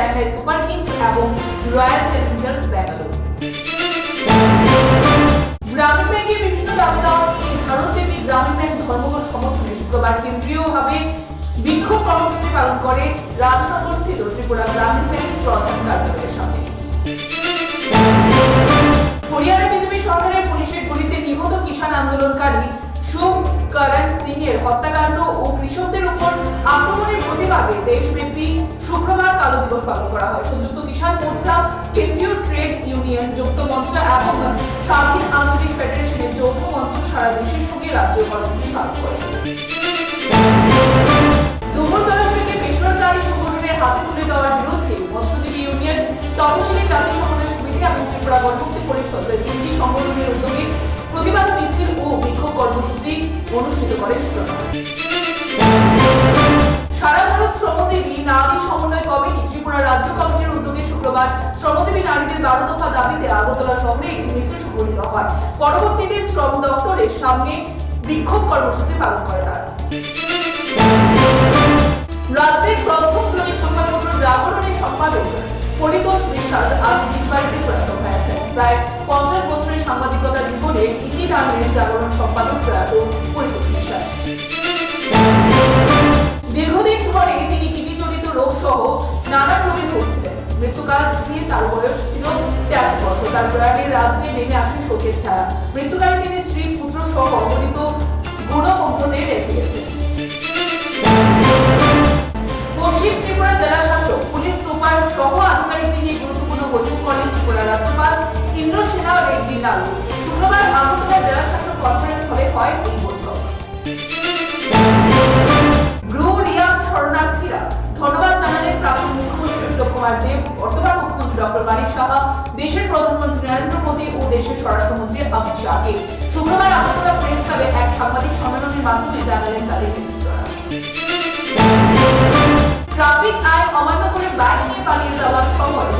Chennai super Kings এবং royal Challengers Bangalore. গ্রামীণ বিভিন্ন দাবি দাওয়া নিয়ে ভারতব্যাপী গ্রামীণ ব্যাংক ধর্মঘট সমর্থনে শুক্রবার কেন্দ্রীয়ভাবে বিক্ষোভ কর্মসূচি পালন করে রাজনগর স্থিত ত্রিপুরা গ্রামীণ ব্যাংক প্রধান কার্যালয়ের সামনে। হরিয়ানা বিজেপি সরকারের পুলিশের গুলিতে নিহত কিষাণ আন্দোলনকারী শুভ করণ সিং এর হত্যাকাণ্ড ও কৃষকদের উপর আক্রমণের প্রতিবাদে দেশব্যাপী দিবস পালন করা হয়। সংযুক্ত কিষাণ মোর্চা, কেন্দ্রীয় ট্রেড ইউনিয়ন, যুক্ত মঞ্চ এবং স্বাধীন আঞ্চলিক ফেডারেশনের যৌথ মঞ্চ সারা দেশের সঙ্গে রাজ্য কর্মসূচি পালন করে। দেওয়ার বিরুদ্ধে ইউনিয়ন জাতি উদ্যোগে প্রতিবাদ মিছিল ও বিক্ষোভ কর্মসূচি অনুষ্ঠিত করে উদ্যোগে শ্রমজীবী নারীদের বারো দফা দাবিতে আগরতলা শহরে একটি মিছিল সংগঠিত হয়। পরবর্তীতে শ্রম দপ্তরের সামনে বিক্ষোভ কর্মসূচি পালন করে তারা। রাজ্যের প্রথম দৈনিক সংবাদপত্র জাগরণের সম্পাদক পরিতোষ বিশ্বাস আজ নিজ প্রয়াত হয়েছেন। প্রায় পঞ্চাশ বছরের সাংবাদিকতা জীবনে ইতি টানেন জাগরণ সম্পাদক প্রয়াত মৃত্যুকাল দিয়ে তার বয়স ছিল তেরো বছর। তার প্রয়াগে রাজ্যে নেমে আসে শোকের ছাড়া মৃত্যুকালে তিনি স্ত্রী, পুত্র সহ অগণিত গুণবন্ধদের রেখে গেছেন। পশ্চিম ত্রিপুরা জেলা শাসক, পুলিশ সুপার সহ আধিকারিকদের নিয়ে গুরুত্বপূর্ণ বৈঠক করেন ত্রিপুরা রাজ্যপাল ইন্দ্রসেনা রেড্ডি নালু শুক্রবার আগরতলা জেলা শাসক কনফারেন্স হলে হয় এই বৈঠক। কুমার দেব বর্তমান মুখ্যমন্ত্রী ডক্টর মানিক সাহা, দেশের প্রধানমন্ত্রী নরেন্দ্র মোদী ও দেশের স্বরাষ্ট্রমন্ত্রী অমিত শাহকে। শুক্রবার আগরতলা প্রেস ক্লাবে এক সাংবাদিক সম্মেলনের মাধ্যমে জানালেন তাদের ট্রাফিক আইন অমান্য করে বাইক নিয়ে পালিয়ে যাওয়ার সময়